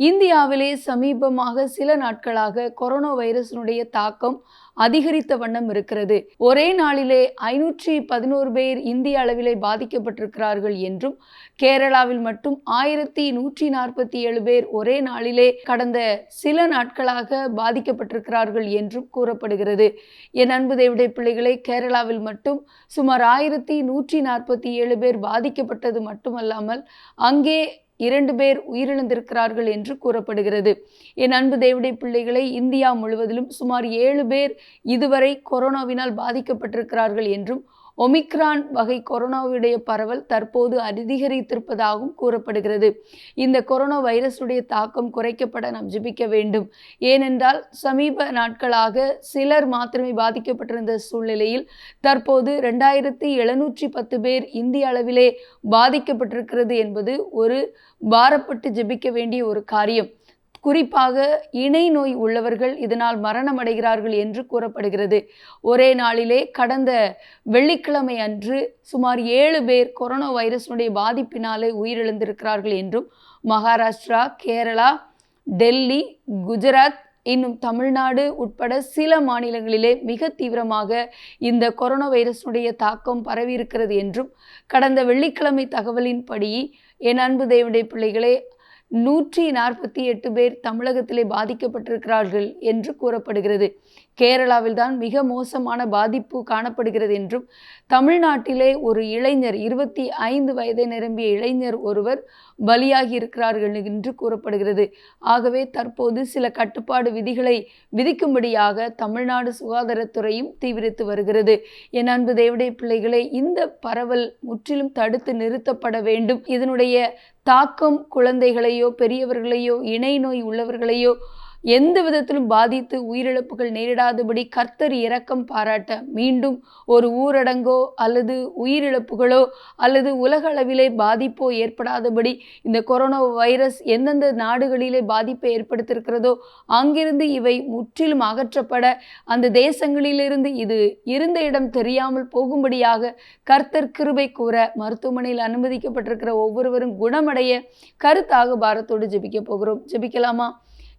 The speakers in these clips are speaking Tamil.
இந்தியாவிலே சமீபமாக சில நாட்களாக கொரோனா வைரஸினுடைய தாக்கம் அதிகரித்த வண்ணம் இருக்கிறது. ஒரே நாளிலே ஐநூற்றி பதினோரு பேர் இந்திய அளவிலே பாதிக்கப்பட்டிருக்கிறார்கள் என்றும் கேரளாவில் மட்டும் ஆயிரத்தி நூற்றி நாற்பத்தி ஏழு பேர் ஒரே நாளிலே கடந்த சில நாட்களாக பாதிக்கப்பட்டிருக்கிறார்கள் என்றும் கூறப்படுகிறது. என் அன்பு தேவிடைய பிள்ளைகளை கேரளாவில் மட்டும் சுமார் ஆயிரத்தி நூற்றி நாற்பத்தி ஏழு பேர் பாதிக்கப்பட்டது மட்டுமல்லாமல் அங்கே இரண்டு பேர் உயிரிழந்திருக்கிறார்கள் என்று கூறப்படுகிறது. என் அன்பு தேவடைய பிள்ளைகளை இந்தியா முழுவதிலும் சுமார் ஏழு பேர் இதுவரை கொரோனாவினால் பாதிக்கப்பட்டிருக்கிறார்கள் என்றும் ஒமிக்ரான் வகை கொரோனாவுடைய பரவல் தற்போது அதிகரித்திருப்பதாகவும் கூறப்படுகிறது. இந்த கொரோனா வைரஸுடைய தாக்கம் குறைக்கப்பட நாம் ஜிபிக்க வேண்டும். ஏனென்றால் சமீப நாட்களாக சிலர் மாத்திரமே பாதிக்கப்பட்டிருந்த சூழ்நிலையில் தற்போது ரெண்டாயிரத்தி எழுநூற்றி பத்து பேர் இந்திய அளவிலே பாதிக்கப்பட்டிருக்கிறது என்பது ஒரு பாரப்பட்டு ஜெபிக்க வேண்டிய ஒரு காரியம். குறிப்பாக இணை நோய் உள்ளவர்கள் இதனால் மரணம் அடைகிறார்கள் என்று கூறப்படுகிறது. ஒரே நாளிலே கடந்த வெள்ளிக்கிழமை அன்று சுமார் ஏழு பேர் கொரோனா வைரஸினுடைய பாதிப்பினாலே உயிரிழந்திருக்கிறார்கள் என்றும் மகாராஷ்டிரா கேரளா டெல்லி குஜராத் இன்னும் தமிழ்நாடு உட்பட சில மாநிலங்களிலே மிக தீவிரமாக இந்த கொரோனா வைரஸினுடைய தாக்கம் பரவி இருக்கிறது என்றும் கடந்த வெள்ளிக்கிழமை தகவலின்படி என் அன்பு தேவனுடைய பிள்ளைகளே நூற்றி நாற்பத்தி எட்டு பேர் தமிழகத்திலே பாதிக்கப்பட்டிருக்கிறார்கள் என்று கூறப்படுகிறது. கேரளாவில் தான் மிக மோசமான பாதிப்பு காணப்படுகிறது என்றும் தமிழ்நாட்டிலே ஒரு இளைஞர் இருபத்தி ஐந்து வயதை நிரம்பிய இளைஞர் ஒருவர் பலியாகி இருக்கிறார்கள் என்று கூறப்படுகிறது. ஆகவே தற்போது சில கட்டுப்பாடு விதிகளை விதிக்கும்படியாக தமிழ்நாடு சுகாதாரத்துறையும் தீவிரித்து வருகிறது. என் அன்பு தேவடைய பிள்ளைகளை இந்த பரவல் முற்றிலும் தடுத்து நிறுத்தப்பட வேண்டும். இதனுடைய தாக்கம் குழந்தைகளையோ பெரியவர்களையோ இணை நோய் உள்ளவர்களையோ எந்த விதத்திலும் பாதித்து உயிரிழப்புகள் நேரிடாதபடி கர்த்தர் இரக்கம் பாராட்ட மீண்டும் ஒரு ஊரடங்கோ அல்லது உயிரிழப்புகளோ அல்லது உலக அளவிலே பாதிப்போ ஏற்படாதபடி இந்த கொரோனா வைரஸ் எந்தெந்த நாடுகளிலே பாதிப்பை ஏற்படுத்தியிருக்கிறதோ அங்கிருந்து இவை முற்றிலும் அகற்றப்பட அந்த தேசங்களிலிருந்து இது இருந்த இடம் தெரியாமல் போகும்படியாக கர்த்தர் கிருபை கூற மருத்துவமனையில் அனுமதிக்கப்பட்டிருக்கிற ஒவ்வொருவரும் குணமடைய கருத்தாக பாரத்தோடு ஜெபிக்க போகிறோம். ஜெபிக்கலாமா?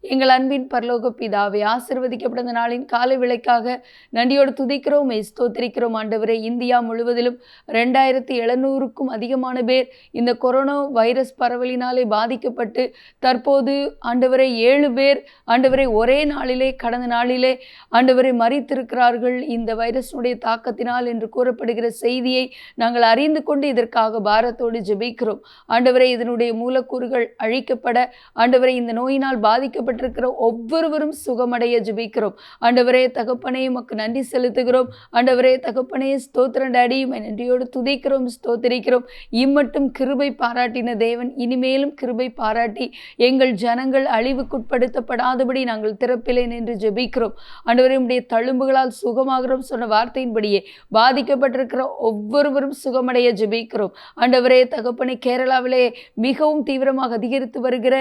எங்கள் அன்பின் பரலோக பிதாவை ஆசிர்வதிக்கப்பட்ட நாளின் காலை விலைக்காக நன்றியோடு துதிக்கிறோம் ஸ்தோத்திரிக்கிறோம். ஆண்டவரே இந்தியா முழுவதிலும் ரெண்டாயிரத்தி எழுநூறுக்கும் அதிகமான பேர் இந்த கொரோனா வைரஸ் பரவலினாலே பாதிக்கப்பட்டு தற்போது ஆண்டவரை ஏழு பேர் ஆண்டவரை ஒரே நாளிலே கடந்த நாளிலே ஆண்டவரை மறித்திருக்கிறார்கள் இந்த வைரஸுடைய தாக்கத்தினால் என்று கூறப்படுகிற செய்தியை நாங்கள் அறிந்து கொண்டு இதற்காக பாரத்தோடு ஜெபிக்கிறோம். ஆண்டவரை இதனுடைய மூலக்கூறுகள் அழிக்கப்பட ஆண்டவரை இந்த நோயினால் பாதிக்கப்பட்ட பாதிக்கப்பட்டிருக்கிற ஒவ்வொருவரும் சுகமடைய ஜெபிக்கிறோம். ஆண்டவரே தகப்பனே உமக்கு நன்றி செலுத்துகிறோம். ஆண்டவரே தகப்பனே ஸ்தோத்திரம் டாடி. நன்றியோடு துதிக்கிறோம் ஸ்தோத்திரிக்கிறோம். இம்மட்டும் கிருபை பாராட்டின தேவன் இனிமேலும் கிருபை பாராட்டி எங்கள் ஜனங்கள் அழிவுக்குட்படுத்தப்படாதபடி நாங்கள் திறப்பிலே நின்று ஜெபிக்கிறோம். ஆண்டவரே உம்முடைய தழும்புகளால் சுகமாகிறோம் சொன்ன வார்த்தையின்படியே பாதிக்கப்பட்டிருக்கிற ஒவ்வொருவரும் சுகமடைய ஜெபிக்கிறோம். ஆண்டவரே தகப்பனை கேரளாவிலே மிகவும் தீவிரமாக அதிகரித்து வருகிற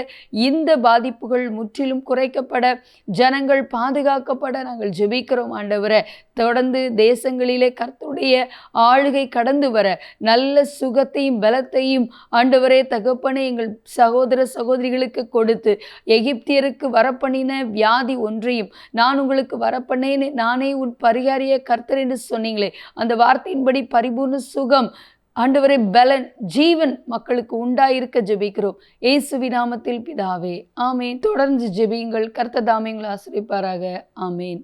இந்த பாதிப்புகள் முற்றிலும் குறைக்கப்பட ஜனங்கள் பாதுகாக்கப்பட நாங்கள் ஜெபிக்கிறோம் ஆண்டவரை. தொடர்ந்து தேசங்களிலே கர்த்தருடைய ஆளுகை கடந்து வர நல்ல சுகத்தையும் பலத்தையும் ஆண்டவரே தகப்பனை எங்கள் சகோதர சகோதரிகளுக்கு கொடுத்து எகிப்தியருக்கு வரப்பண்ணின வியாதி ஒன்றையும் நான் உங்களுக்கு வரப்பண்ணேன்னு நானே உன் பரிகாரிய கர்த்தர் என்று சொன்னீங்களே. அந்த வார்த்தையின்படி பரிபூர்ண சுகம் ஆண்டவரே பலன் ஜீவன் மக்களுக்கு உண்டாயிருக்க ஜெபிக்கிறோம். இயேசுவி நாமத்தில் பிதாவே ஆமேன். தொடர்ந்து ஜெபியுங்கள். கர்த்தர் தாமே ஆசிரிப்பாராக. ஆமேன்.